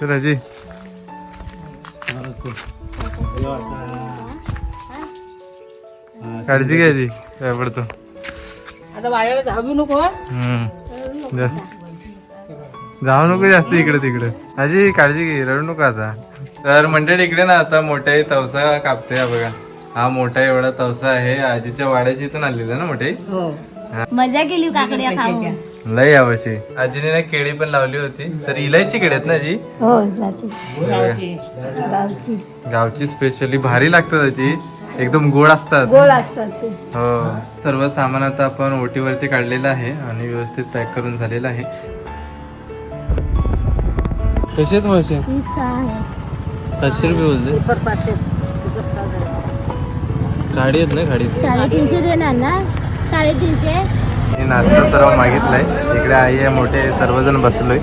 चल अजी काळजी घ्यायची काय पडतो. आता वाड्याला धावू नको. जाऊ नको जास्त इकडे तिकडे. आजी काळजी घे रडू नको आता. तर मंडळी इकडे ना आता मोठ्या तवसा कापते हा बघा. हा मोठा एवढा तवसा आहे आजीच्या वाड्याची इथून आणलेला ना मोठे? हो. मजा केली काकड्या खाऊन. लय यावर्षी. आजीने ना केळी पण लावली होती. तर इलायची केळी आहेत ना आजी हो गावची गावची. गावची स्पेशली भारी लागतात त्याची एकदम गोड असतात. गोड असतात ते. हो. सर्व सामान आता आपण ओटीवरती काढलेलं आहे आणि व्यवस्थित पॅक करून झालेलं आहे. कसे आहेत मावशी? सातशे रुपये बोलते गाडी आहेत ना गाडी साडेतीनशे देणार ना? साडेतीनशे? मी नाश्ता सर्व मागितलाय. इकडे आई आहे मोठे सर्वजण बसलोय.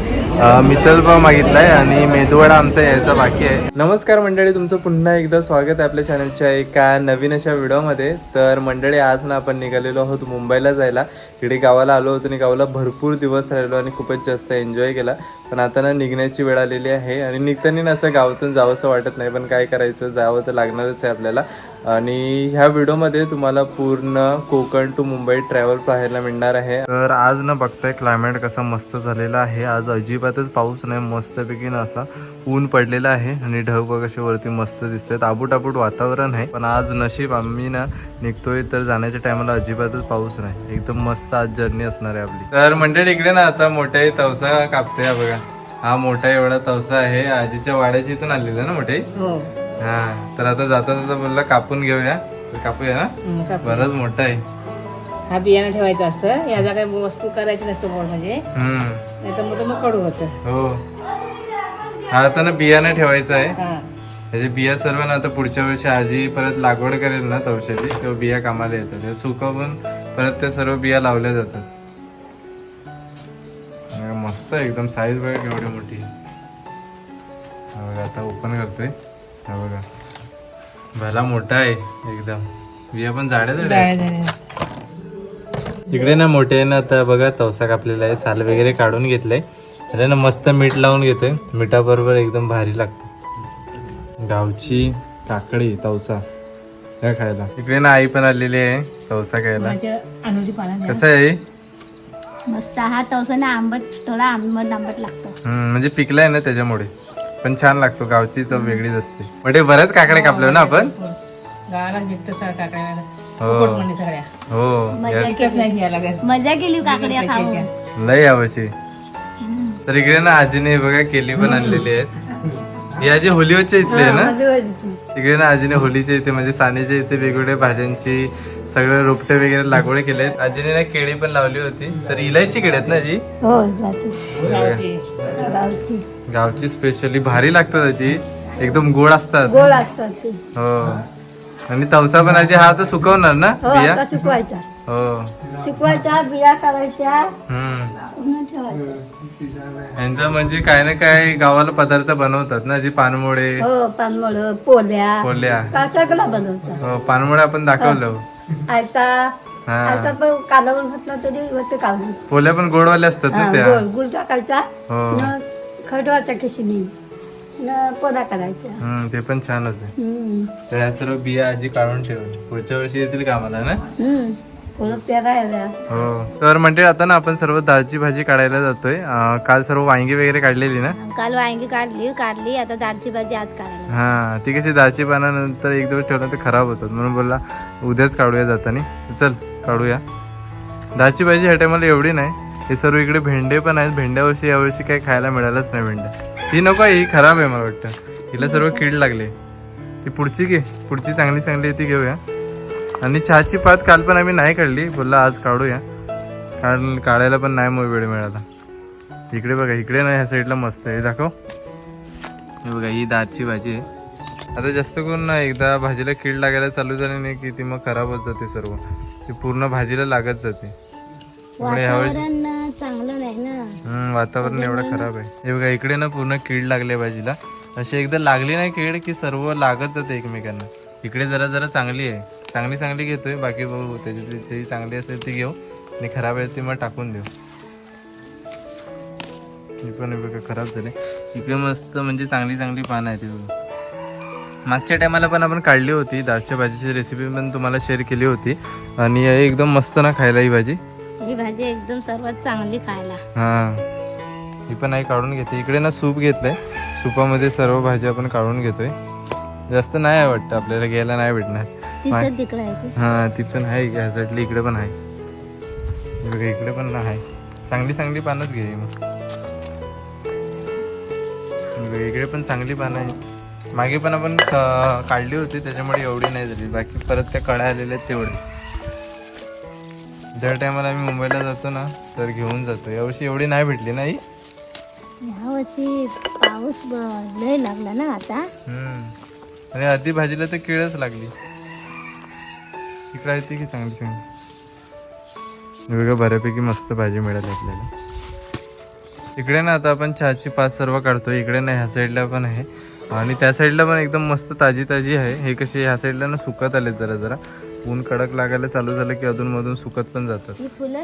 मिसळ पाव मागितलाय आणि मेदूवडा आमचा यायचा बाकी आहे. नमस्कार मंडळी तुमचं पुन्हा एकदा स्वागत आहे आपल्या चॅनलच्या एका नवीन अशा व्हिडिओमध्ये. तर मंडळी आज ना आपण निघालेलो आहोत मुंबईला जायला. इकडे गावाला आलो होतो आणि गावाला भरपूर दिवस राहिलो आणि खूपच जास्त एन्जॉय केला. पण आता ना निघण्याची वेळ आलेली आहे आणि निघताना ना असं गावातून जावंसं वाटत नाही पण काय करायचं? जावं तर लागणारच आहे आपल्याला. आणि ह्या व्हिडिओमध्ये तुम्हाला पूर्ण कोकण टू मुंबई ट्रॅव्हल पाहायला मिळणार आहे. तर आज ना बघताय क्लायमेट कसा मस्त झालेला आहे. आज अजिबातच पाऊस नाही मस्तपैकी ना असा ऊन पडलेला आहे आणि ढग बघ असे वरती मस्त दिसतात. आबूट आबूट वातावरण आहे पण आज नशीब आम्ही ना निघतोय तर जाण्याच्या टायमाला अजिबातच पाऊस नाही. एकदम मस्त आज जर्नी असणार आहे आपली. तर मंडळी इकडे ना आता मोठ्या तवसा कापते हा बघा. हा मोठा एवढा तवसा आहे. आजीच्या वाड्याची इथून आणलेला ना मोठे? हो. हा तर आता जाता जाता बोलला कापून घेऊया. कापूया ना. बरंच मोठा आहे. हा बियाणं ठेवायचं असतं. याचा काही वस्तू करायची नसतं म्हणजे. नाही तर मग कडू होतं. हो. हा आता ना बियाणं ठेवायचं आहे. हा. त्याचे बिया सर्व ना आता पुढच्या वर्षी आजी परत लागवड करेल ना तवशाची तेव्हा बिया कामाला येतात. सुकवून परत त्या सर्व बिया लावल्या जातात. आणि मस्त आहे एकदम साईज बघा केवढी मोठी. आहे. हा बघा आता ओपन करतोय. हा बघा. भला मोठा आहे एकदम. बिया पण जाड्या जाड्या आहेत. जाळ्या जाळ्या. इकडे ना मोठे ना आता बघा तवसा कापलेला आहे साल वगैरे काढून घेतलंय. त्याला ना मस्त मीठ लावून घेतोय. मिठाबरोबर एकदम भारी लागतं. गावची काकडी तवसा काय खायला. इकडे ना आई पण आलेली आहे तवसा खायला. कसं आहे आई? मस्त हा तवसा ना आंबट थोडा आंबट आंबट लागतो. म्हणजे पिकलाय ना त्याच्यामुळे. पण छान लागतो. गावची चव वेगळीच असते. म्हणजे बऱ्याच काकडे कापले ना आपण? हो. हो. मजा केली. काकड्या खाऊन. लय यावर्षी तर इकडे ना आजीने बघा केली पण आणलेली आहेत. ही आजी होलीवरच्या इथली आहे ना? तिकडे ना आजीने होलीच्या इथे म्हणजे सानेच्या इथे वेगवेगळ्या भाज्यांची सगळे रोपटे वगैरे लागवड केले आहेत. आजीने ना केळी पण लावली होती. तर इलायची केळी आहेत ना आजी? हो गावची. स्पेशली भारी लागतात आजी. एकदम गोड असतात. गोड असतात ते. हो. आणि तवसा पण आजी हा आता सुकवणार ना हो बिया? सुकवायचा. हो. सुकवायच्या बिया करायच्या. यांचं म्हणजे काय ना काय गावाला पदार्थ बनवतात ना जी पानमोळे. हो पानमळ पोल्या. पोल्या. सगळं बनवतात. हो पानमोळे आपण दाखवलं. हा. कालवण घातलं तरी कालवण पोल्या पण गोडवाल्या असतात ना त्या. गुळ टाकायचा. हो. खडवाचा खिशणी पोदा करायचा. ते पण छान होते. ह्या सर्व बिया आजी काढून ठेवली पुढच्या वर्षी येतील कामाला ना? हो. तर म्हणजे आता ना आपण सर्व दाळची भाजी काढायला जातोय. काल सर्व वांगी वगैरे काढलेली ना? काल वांगी काढली काढली आता दालची भाजी आज काढायला हा ती कशी दाळची पानानंतर एक दिवस ठेवलं तर खराब होतात. म्हणून बोलला उद्याच काढूया जाताना. चल काढूया. दाळची भाजी ह्या टायमाला एवढी नाही. हे सर्व इकडे भेंडे पण आहेत. भेंड्यावर्षी यावर्षी काही खायला मिळालंच नाही भेंड्या ही नको आहे, ही खराब आहे मला वाटतं. हिला सर्व कीड लागले. ती पुढची घे. पुढची चांगली चांगली ती घेऊया. आणि चहाची पात काल पण आम्ही नाही काढली. बोलला आज काढूया. कारण काढायला पण नाही मग वेळ मिळाला. इकडे बघा इकडे ना ह्या साईडला मस्त आहे. दाखव. हे बघा ही दाळची भाजी आहे. आता जास्त करून ना एकदा भाजीला कीड लागायला चालू झाली नाही की ती मग खराब होत जाते सर्व. ती पूर्ण भाजीला लागत जाते. त्यामुळे ह्यावेळेस वातावरण चांगलं नाही ना? हम्म, वातावरण एवढं खराब आहे. हे बघा इकडे ना पूर्ण कीड लागली आहे भाजीला. अशी एकदा लागली नाही कीड की सर्व लागत जाते एकमेकांना. इकडे जरा जरा चांगली आहे. चांगली चांगली घेतोय बाकी बघू त्याची जी चांगली असेल ती घेऊ. आणि खराब आहे ती मग टाकून देऊ. ही पण बघा खराब झाली. इकडे मस्त म्हणजे चांगली चांगली पानं आहेत बघा. मागच्या टायमाला पण आपण काढली होती दाळच्या भाजीची रेसिपी पण तुम्हाला शेअर केली होती. आणि एकदम मस्त ना खायला ही भाजी. ही भाजी एकदम सर्वात चांगली खायला. हा. ही पण आई काढून घेते. इकडे ना सूप घेतलंय. सुपामध्ये सर्व भाज्या आपण काढून घेतोय. जास्त नाही आहे वाटतं आपल्याला घ्यायला नाही भेटणार. तिचं तिकडं आहे ती. हा ती पण आहे साईडला इकडे पण आहे. हे बघा इकडे पण आहे. चांगली चांगली पानच घे. मग हे बघा, इकडे पण चांगली पानं आहे मागे पण आपण काढली होती त्याच्यामुळे एवढी नाही झाली. बाकी परत त्या कड्या आलेल्या आहेत तेवढे दर टायमाला आम्ही मुंबईला जातो ना तर घेऊन जातो. यावर्षी एवढी नाही भेटली नाही ह्या वर्षी पाऊस ब- लय लागला ना आता. आणि आधी भाजीला तर किळच लागली. इकडे येते की चांगली चांगली बघा बऱ्यापैकी मस्त भाजी मिळाली आपल्याला. इकडे ना आता आपण चहाची पाच सर्व काढतो. इकडे ना ह्या साईडला पण आहे. आणि त्या साईडला पण एकदम मस्त ताजी ताजी आहे. हे कशी ह्या साईडला ना सुकत आले जरा जरा. ऊन कडक लागायला चालू झालं की अधून मधून सुकत पण जातात. ही फुलं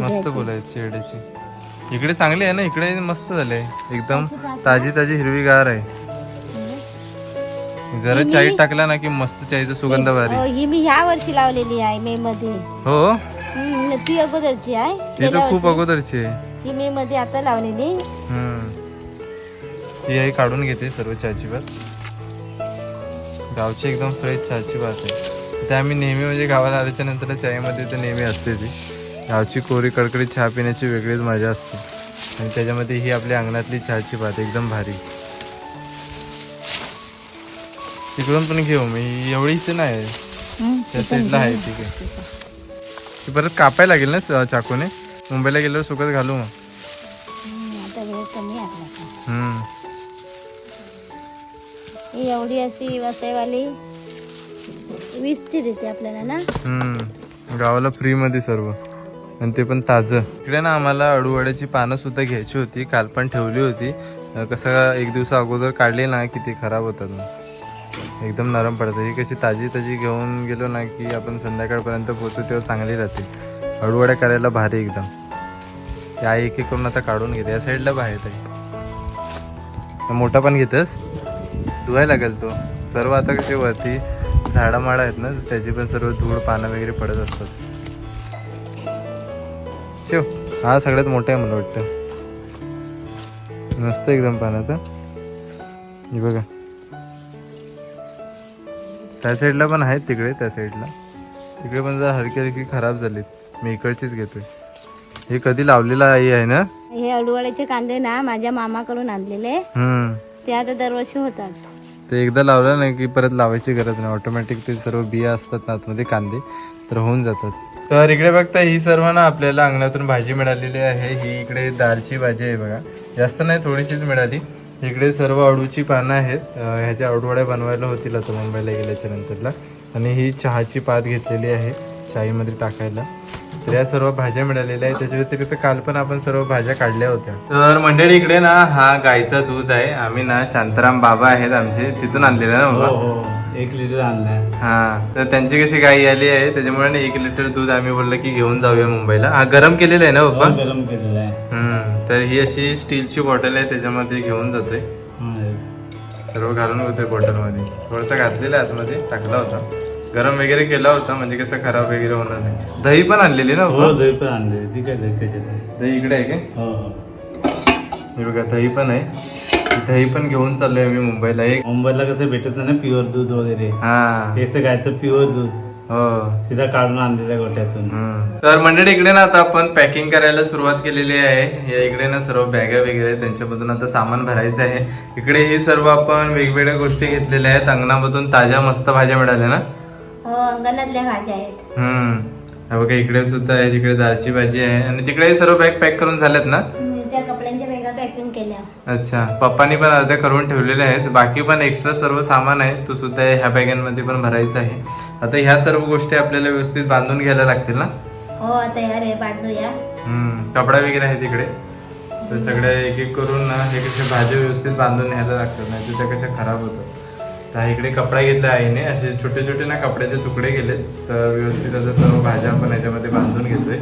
मस्त बोलायची चेहड्याची इकडे चांगली आहे ना? इकडे मस्त झाले. एकदम ताजी ताजी हिरवीगार आहे. जरा चाई टाकला ना की मस्त चाईचा सुगंध भारी. हो, मी ह्या वर्षी लावलेली आहे मे मध्ये. हो? हम्म, ती अगोदरची आहे. ती तर खूप अगोदरची आहे. ही मे मध्ये आता लावलेली. हम्म. ती आई काढून घेते सर्व चहाची भात. गावची एकदम फ्रेश चहाची भात आहे. ते आम्ही नेहमी म्हणजे गावाला आल्याच्यानंतर चायमध्ये तर नेहमी असते ती. गावची कोरी कडकडीत चहा पिण्याची वेगळीच मजा असते. आणि त्याच्यामध्ये ही आपल्या अंगणातली चहाची भात एकदम भारी. तिकडून पण घेऊ. मी एवढी इथे नाही त्या साईडला आहे ठीक आहे. ती परत कापायला लागेल ना चाकूने. मुंबईला गेल्यावर सुकत घालू मग. ही एवढी अशी वसईवाली वीसची देते आपल्याला ना? गावाला फ्री मध्ये सर्व. आणि ते पण ताजं. इकडे ना आम्हाला अडूवड्याची पानं सुद्धा घ्यायची होती. काल पण ठेवली होती. कसं एक दिवसा अगोदर काढली ना की ती खराब होतात एकदम नरम पडते. ही कशी ताजी ताजी घेऊन गेलो ना की आपण संध्याकाळपर्यंत पोचू तेव्हा चांगली राहते. अडूवड्या करायला भारी एकदम. या एक एक करून आता काढून घेते. या साईडला बाहेर आहे. मोठा पण घेतस? धुवायला लागेल तो. सर्व आता कसे वरती झाडामाडा आहेत ना त्याची पण सर्व धूळ पानं वगैरे पडत असतात. ठेव हा सगळ्यात मोठा आहे मला वाटतं. मस्त एकदम पाण्याचं हे बघा. त्या साईडला पण आहेत तिकडे त्या साईडला तिकडे पण जरा हलकी हलकी खराब झालीत. मी इकडचीच घेतोय. हे कधी लावलेलं आई आहे ना? हे अडुवाळ्याचे कांदे ना माझ्या मामाकडून आणलेले. हम्म. ते आता दरवर्षी होतात. ते एकदा लावलं नाही की परत लावायची गरज नाही. ऑटोमॅटिक ते सर्व बिया असतात ना आतमध्ये कांदे तर होऊन जातात. तर इकडे बघता ही सर्व ना आपल्याला अंगणातून भाजी मिळालेली आहे. ही इकडे दालची भाजी आहे बघा. जास्त नाही थोडीशीच मिळाली. इकडे सर्व अडूची पानं आहेत. ह्याच्या अडवड्या बनवायला होतील आता मुंबईला गेल्याच्या नंतरला. आणि ही चहाची पात घेतलेली आहे चाईमध्ये टाकायला. तर या सर्व भाज्या मिळालेल्या आहेत. त्याच्या व्यतिरिक्त काल पण आपण सर्व भाज्या काढल्या होत्या. तर मंडळी इकडे ना हा गायचा दूध आहे. आम्ही ना शांताराम बाबा आहेत आमचे. तिथून आणलेला ना बाबा? हो एक लिटर आणलाय. हा. तर त्यांची कशी गाई आली आहे त्याच्यामुळे ना एक लिटर दूध आम्ही बोललो की घेऊन जाऊया मुंबईला. हा गरम केलेला आहे ना बाबा हो, गरम केलेलं आहे. तर ही अशी स्टीलची बॉटल आहे त्याच्यामध्ये घेऊन जातोय. सर्व घालून घेतोय बॉटलमध्ये. थोडंसं घातलेलं आहे आतमध्ये टाकला होता. गरम वगैरे केला होता म्हणजे कसं खराब वगैरे होणार नाही. दही पण आणलेली ना हो? दही पण आणले ती काय दही त्याच्यात. दही इकडे आहे काय हो हो. हे बघा दही पण आहे. दही पण घेऊन चाललोय आम्ही मुंबईला. एक मुंबईला कसं भेटत नाही ना प्युअर दूध वगैरे. हा. हे असं गायचं प्युअर दूध. हो. सीधा काढून आणलेल्या गोट्यातून. तर मंडळी इकडे ना आता आपण पॅकिंग करायला सुरुवात केलेली आहे. या इकडे ना सर्व बॅगा वगैरे आहेत, त्यांच्यामधून आता सामान भरायचं आहे. इकडे हे सर्व आपण वेगवेगळ्या गोष्टी घेतलेल्या आहेत. अंगणामधून ताज्या मस्त भाज्या मिळाल्या ना? हो अंगणातल्या भाज्या आहेत. हम्म. हा बघा इकडे सुद्धा आहे तिकडे दालची भाजी आहे. आणि तिकडे सर्व बॅग पॅक करून झाल्यात ना? त्या कपड्यांच्या वेगळ्या पॅकिंग केल्या. अच्छा पप्पानी पण अर्ध्या करून ठेवलेल्या आहेत. बाकी पण एक्स्ट्रा सर्व सामान आहे तो सुद्धा ह्या बॅगांमध्ये पण भरायचा आहे. आता ह्या सर्व गोष्टी आपल्याला व्यवस्थित बांधून घ्यायला लागतील ना? हो आता या रे बांधूया. हम्म, कपडा वगैरे आहे तिकडे तर सगळ्या एक एक करून ना हे कसे भाज्या व्यवस्थित बांधून न्यायला लागतात नाही त्या कशा खराब होतात. तर इकडे कपडा घेतला आईने. असे छोटे छोटे ना कपड्याचे तुकडे गेलेत तर व्यवस्थित आता सर्व भाज्या आपण याच्यामध्ये बांधून घेतोय.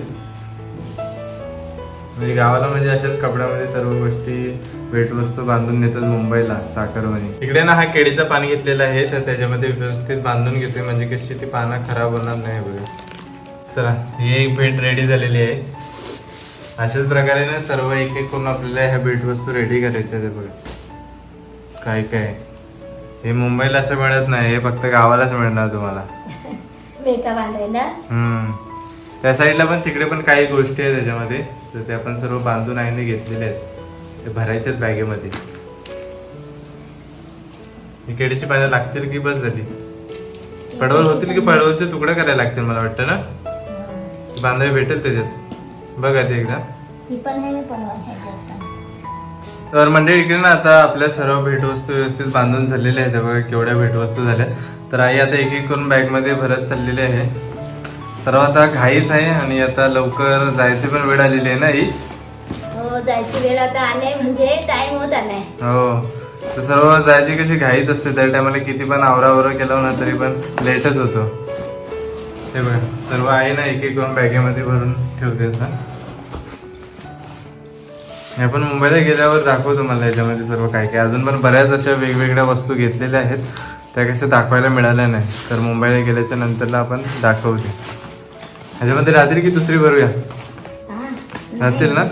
म्हणजे गावाला म्हणजे अशाच कपड्यामध्ये सर्व गोष्टी भेटवस्तू बांधून नेतात मुंबईला साखरमध्ये. इकडे ना हा केळीचं पान घेतलेलं आहे तर त्याच्यामध्ये व्यवस्थित बांधून घेतोय. म्हणजे कशी ती पानं खराब होणार नाही बघा. चला ही एक भेट रेडी झालेली आहे. अशाच प्रकारे ना सर्व एक एक करून आपल्याला ह्या भेटवस्तू रेडी करायच्या आहेत बघा. काय काय? हे मुंबईला असं मिळत नाही हे फक्त गावालाच मिळणार तुम्हाला. बांधायला. हम्म. त्या साईडला पण तिकडे पण काही गोष्टी आहेत त्याच्यामध्ये. तर ते आपण सर्व बांधून आईने घेतलेले आहेत. ते भरायच्याच बॅगेमध्ये. ही केळीची पानं लागतील की बस झाली? पडवल होतील की पडवलचे तुकडे करायला लागतील मला वाटतं ना? बांधायला भेटेल त्याच्यात. बघा ते एकदा. तर मंडळी इकडे ना आता आपल्या सर्व भेटवस्तू व्यवस्थित बांधून झालेल्या आहेत. बघा केवढ्या भेटवस्तू झाल्या. तर आई आता एक एक करून बॅगमध्ये भरत चाललेली आहे. सर्व आता घाईच आहे आणि आता लवकर जायची पण वेळ आलेली आहे ना ही हो जायची वेळ आता आले म्हणजे टाइम होत आलाय हो. तर सर्व जायची कशी घाईच असते त्या टायमाला किती पण आवरावरा केलं ना तरी पण लेटच होतो. हे बघा सर्व आहे ना एक एक करून बॅगेमध्ये भरून ठेवते आता मी आपण मुंबईला गेल्यावर दाखवतो मला याच्यामध्ये सर्व काय काय. अजून पण बऱ्याच अशा वेगवेगळ्या वस्तू घेतलेल्या आहेत. त्या कशा दाखवायला मिळाल्या नाही. तर मुंबईला गेल्याच्या नंतरला आपण दाखवते. ह्याच्यामध्ये रात्री की दुसरी भरूया? हा. राहतील ना?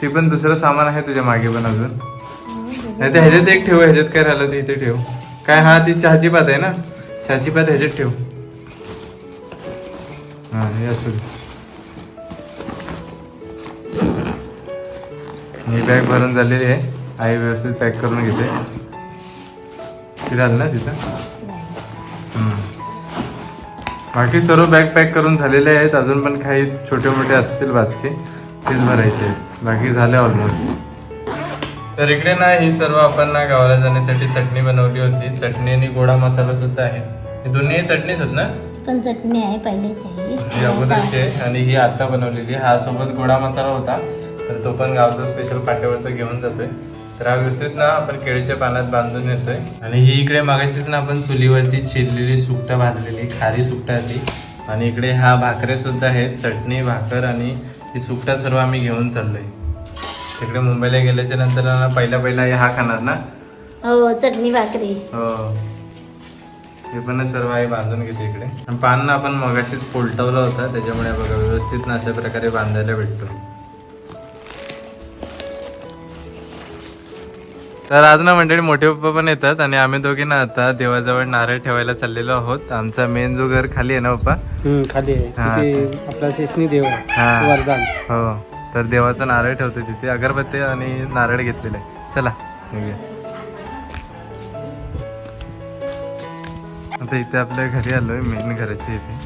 ती पण दुसरं सामान आहे तुझ्या मागे पण अजून. नाही तर ह्याच्यात एक ठेव ह्याच्यात काय राहिलं ते इथे ठेव. काय हा ती चहाची पात आहे ना? चहाची पात ह्याच्यात ठेव. हा हे असू ही बॅग भरून झालेली आहे. आई व्यवस्थित पॅक करून घेते. ती राहिलं ना तिथं. बाकी सर्व बॅग पॅक करून झालेले आहेत. अजून पण काही छोटे मोठे असतील बाचके तेच भरायचे आहेत. बाकी झाले ऑलमोस्ट तर इकडे ना ही सर्व आपण ना गावाला जाण्यासाठी चटणी बनवली होती. चटणी आणि गोडा मसाला सुद्धा आहे. हे दोन्ही चटणीच आहेत ना? पण चटणी आहे पहिलेच अगोदरची आहे आणि ही आता बनवलेली. हा सोबत गोडा मसाला होता. तर तो पण गावचा स्पेशल पाट्यावरचा घेऊन जातोय. तर हा व्यवस्थित ना आपण केळीच्या पानात बांधून येतोय. आणि ही इकडे मागाशीच ना आपण चुलीवरती चिरलेली सुकटा भाजलेली खारी सुकटा ती आणि इकडे हा भाकरे सुद्धा आहेत चटणी भाकर आणि ही सुकटा सर्व आम्ही घेऊन चाललोय. तिकडे मुंबईला गेल्याच्यानंतर ना पहिला पहिला हे खाणार ना? हो चटणी भाकरी. हो. हे पण सर्व आहे बांधून घेते इकडे. पान ना आपण मगाशीच पोलटवला होता त्याच्यामुळे बघा व्यवस्थित ना अशा प्रकारे बांधायला भेटतो. तर आज ना मंडळी मोठे पप्पा पण येतात आणि आम्ही दोघे ना आता देवाजवळ नारळ ठेवायला चाललेलो आहोत आमचा मेन जो घर खाली आहे ना पप्पा खाली आहे हा. आपला देव हा. वरदान हो तर देवाचा नारळ ठेवतो तिथे अगरबत्ती आणि नारळ घेतलेले आहे. चला. आता इथे आपल्या घरी आलोय मेन घराच्या इथे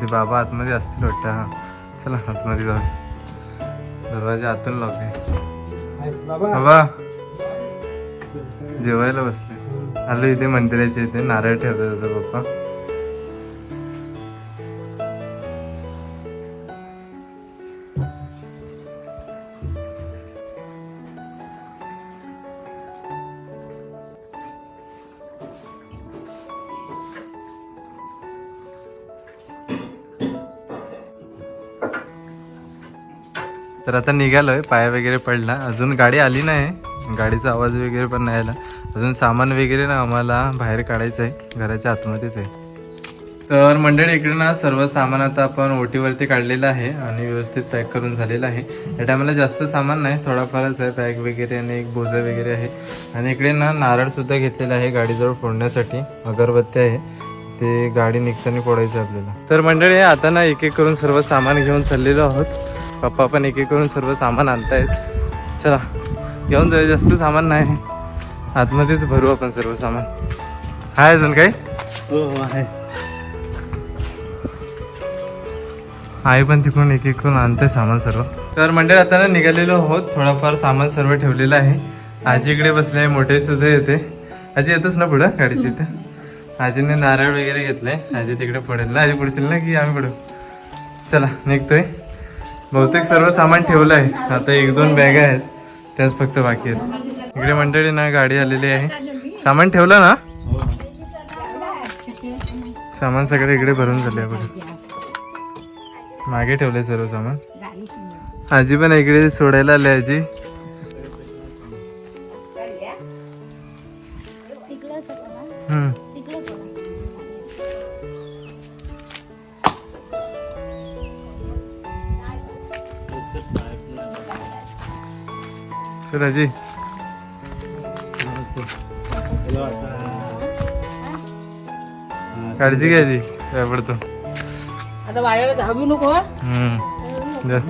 ते बाबा आतमध्ये असतील वाटतं हा चला आतमध्ये जाऊ दरवाजा आतून लॉक आहे आहे. बाबा. जेवायला बसले. आलो इथे मंदिराच्या इथे. नारळ ठेवत होता पप्पा. तर आता निघालोय पाया वगैरे पडला. अजून गाडी आली नाही. गाडीचा आवाज वगैरे पण नाही आला. अजून सामान वगैरे ना आम्हाला बाहेर काढायचं आहे. घराच्या आतमध्येच आहे. तर मंडळी इकडे ना सर्व सामान आता आपण ओटीवरती काढलेलं आहे आणि व्यवस्थित पॅक करून झालेलं आहे. या टायमाला जास्त सामान नाही थोडाफारच आहे. बॅग वगैरे आणि एक बोजा वगैरे आहे. आणि इकडे ना नारळसुद्धा घेतलेला आहे गाडीजवळ फोडण्यासाठी. अगरबत्ती आहे. ते गाडी निघताना फोडायचं आपल्याला. तर मंडळी आता ना एक एक करून सर्व सामान घेऊन चाललेलो आहोत. पप्पा पण एक एक करून सर्व सामान आणतायत. चला घेऊन जाऊ जास्त सामान नाही. आतमध्येच भरू आपण सर्व सामान. हाय अजून काही? हो हो आहे. आई पण तिकडून एक एक करून आणते सामान सर्व. तर मंडळ आता ना निघालेलो आहोत. थोडाफार सामान सर्व ठेवलेलं आहे. आजी इकडे बसले मोठे सुद्धा येते. आजी येतच ना पुढं? गाडीच्या इथे? आजीने नारळ वगैरे घेतले आजी तिकडे पडेल ना? आजी पुढशील ना की आम्ही पुढं? चला निघतोय. बहुतेक सर्व सामान ठेवलं आहे. आता एक दोन बॅगा आहेत. त्याच फक्त बाकी आहेत. इकडे मंडळी ना गाडी आलेली आहे. सामान ठेवलं ना? सामान सगळं इकडे भरून झाले बघा. मागे ठेवले सर्व सामान. आजी पण इकडे सोडायला आली आजी. हम्म. चल आजी काळजी घ्या आजी काय पडतो. आता वाड्याला धाबू नको हं? हम्म. जास्त.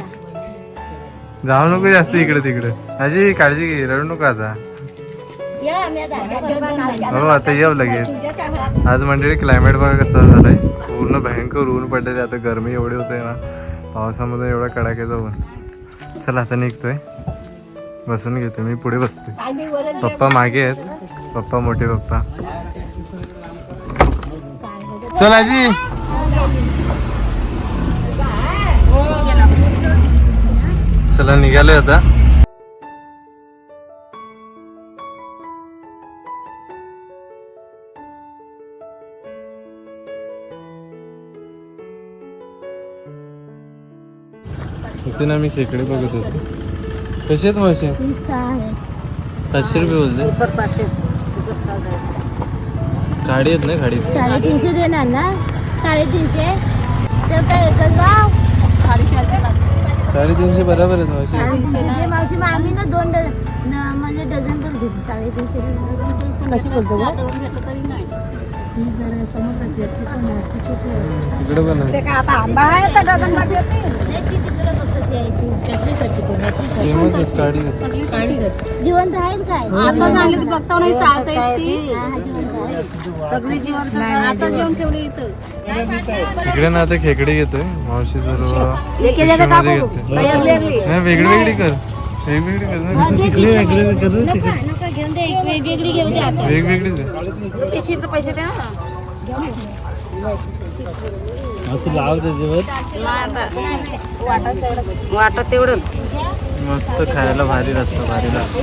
जाऊ नको जास्त इकडे तिकडे. आजी काळजी घे रडू नको आता. हो आता येऊ लगेच. आज मंडळी क्लायमेट बघा कसा झालाय. पूर्ण भयंकर ऊन पडलेले आता गरमी एवढी होते ना पावसामध्ये एवढा कडाक्याचा ऊन. चला आता निघतोय. बसून घेतो मी पुढे बसतोय पप्पा मागे आहेत. पप्पा मोठे पप्पा. चल आजी. चला निघालोय आता. इथे ना मी खेकडे बघत होतो. कसे आहेत आहे. सातशे रुपये बोलते गाडी आहेत ना गाडी साडेतीनशे देणार ना? साडेतीनशे? एकच भाव साडेतीनशे बरोबर आहेत दे मावशी मग आम्ही ना दोन म्हणजे डझन पण घेतो. साडेतीनशे. कशी बोलतो तिकडे पण आहे. फेमस आहे गाडी आहे. जिवंत आहेत काय? आता झाले ते बघता नाही चालता येत ती. हा, हा, जिवंत आहेत. सगळी जेवण आता जेवण ठेवले इथं. इकडे ना आता खेकडे घेतोय. मावशी सर्व नाही. वेगळी वेगळी कर. वेगवेगळी कर. ना. घे पिशवी. नका नका घेऊन दे एक वेगवेगळी घेऊन दे आता. वेगवेगळीच आहे पिशीचे पैसे द्या. ना असं लाव त्याच्यावर वाटत तेवढंच. मस्त खायला भारी असतं भारी लागतं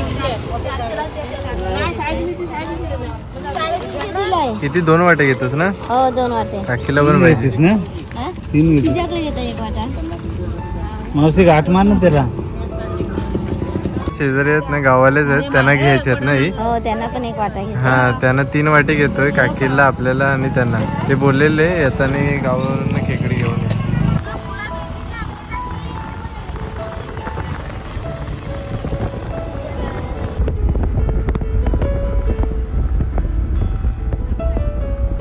दिलाय किती? दोन वाटे घेतोस ना? हो दोन वाटे. काकीला पण पाहिजे. ना? तीन घेतो तुझ्याकडे घेता एक वाटा. मावशी गाठ मार ना त्याला. शेजारी आहेत ना गावालेच आहेत त्यांना घ्यायचे आहेत ना ही? हो त्यांना पण एक वाटा हा त्यांना तीन वाटे घेतोय काकीला आपल्याला आणि त्यांना. ते बोललेले येताना गावावरून खेकडी घेऊन.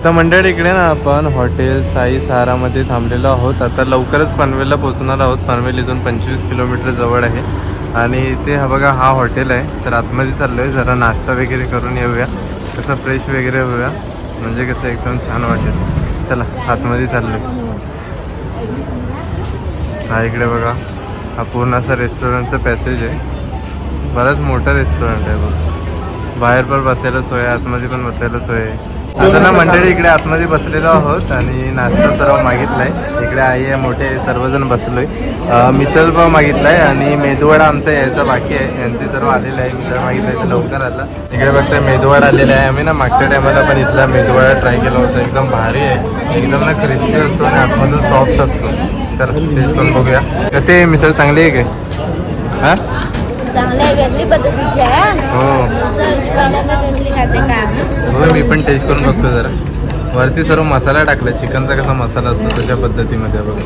तर मंडळ इकडे ना आपण हॉटेल साई सहारामध्ये थांबलेलो आहोत. आता लवकरच पनवेलला पोहोचणार आहोत. पनवेल इथून पंचवीस किलोमीटर जवळ आहे. आणि ते हा बघा हा हॉटेल आहे. तर आतमध्ये चाललोय. जरा नाश्ता वगैरे करून येऊया. कसं फ्रेश वगैरे होऊया. म्हणजे कसं एकदम छान वाटेल. चला आतमध्ये चाललोय. हा इकडे बघा. हा पूर्ण असा रेस्टॉरंटचा पॅसेज आहे. बराच मोठा रेस्टॉरंट आहे बघ. बाहेर पण बसायला सोय आतमध्ये पण बसायला सोय आहे. आता ना मंडळी इकडे आतमध्ये बसलेलो आहोत आणि नाश्ता सर्व मागितलाय. इकडे आई आहे मोठे सर्वजण बसलोय. मिसळ पाव मागितलाय आणि मेदूवडा आमचा यायचा बाकी आहे. यांचे सर्व आलेले आहे मिसळ मागितलाय तर लवकर आला. इकडे बघतोय मेदूवडा आलेला आहे. आम्ही ना मागच्या टायमाला पण इथला मेदूवडा ट्राय केला होता. एकदम भारी आहे. एकदम ना क्रिस्पी असतो आणि आतमधून सॉफ्ट असतो. तर टेस्ट करून बघूया. कसे मिसळ चांगली आहे काय? हा? चांगल्या वेगळी पद्धतीची आहे हो. मी पण टेस्ट करून बघतो जरा. वरती सर्व मसाला टाकला चिकनचा कसा मसाला असतो तशा पद्धतीमध्ये बघा.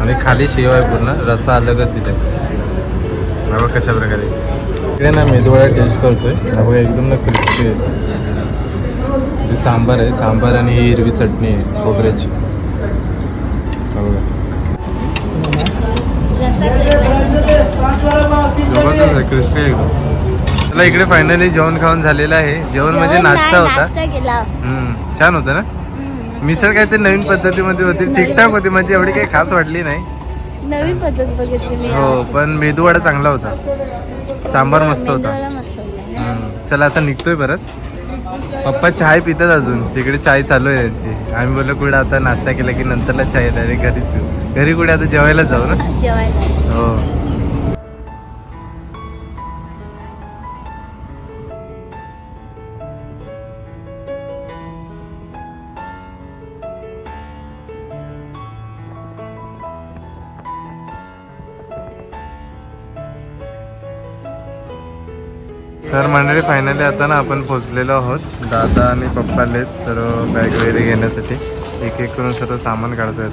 आणि खाली शेव आहे पूर्ण रस्सा अलगच दिलाय बघा कशा प्रकारे. इकडे ना मेदूवडा टेस्ट करतोय. बघा एकदम ना क्रिस्पी आहे. सांबार आहे सांबार आणि ही हिरवी चटणी आहे खोबऱ्याची. बघा. जबरदस्त आहे क्रिस्पी एकदम. चला इकडे फायनली जेवण खाऊन झालेलं आहे. जेवण म्हणजे नाश्ता होता. हम्म, छान होतं ना? मिसळ काय ते नवीन पद्धतीमध्ये होती ठीकठाक होती म्हणजे एवढी काही खास वाटली नाही. नवीन पद्धत बघितली हो पण मेदूवडा चांगला होता. सांबार मस्त होता. चला आता निघतोय परत. पप्पा चाय पितात अजून. तिकडे चाय चालू आहे यांची आम्ही बोललो कुठे आता नाश्ता केला की नंतरला चाय डायरेक्ट घरीच पिऊ. घरी कुठे आता जेवायला जाऊ ना? जेवायला. हो. तर मंडळी फायनली आता ना आपण पोहोचलेलो आहोत. दादा आणि पप्पा आलेत तर बॅग वगैरे घेण्यासाठी. एक एक करून सर्व सामान काढतो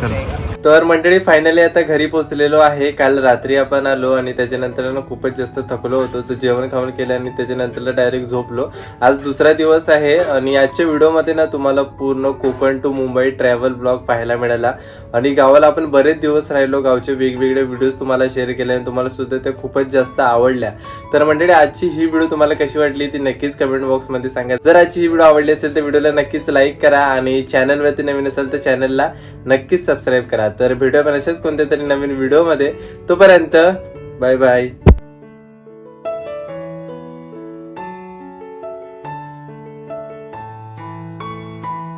चला. तर मंडळी फायनली आता घरी पोहोचलेलो आहे. काल रात्री आपण आलो आणि त्याच्यानंतर ना खूपच जास्त थकलो होतो. तर जेवण खाऊन केलं आणि त्याच्यानंतर डायरेक्ट झोपलो. आज दुसरा दिवस आहे आणि आजच्या व्हिडिओमध्ये ना तुम्हाला पूर्ण Konkan to Mumbai travel blog पाहायला मिळाला. आणि गावाला आपण बरेच दिवस राहिलो. गावचे वेगवेगळे व्हिडिओज तुम्हाला शेअर केले आणि तुम्हाला सुद्धा त्या खूपच जास्त आवडल्या. तर मंडळी आजची ही व्हिडिओ तुम्हाला कशी वाटली ती नक्कीच कमेंट बॉक्समध्ये सांगा. जर आजची ही व्हिडिओ आवडली असेल तर व्हिडिओला नक्कीच लाईक करा आणि चॅनलवरती नवीन असेल तर चॅनलला नक्कीच सबस्क्राईब करा. तर भेटूया पण अशाच कोणत्या तरी नवीन व्हिडिओमध्ये तोपर्यंत बाय बाय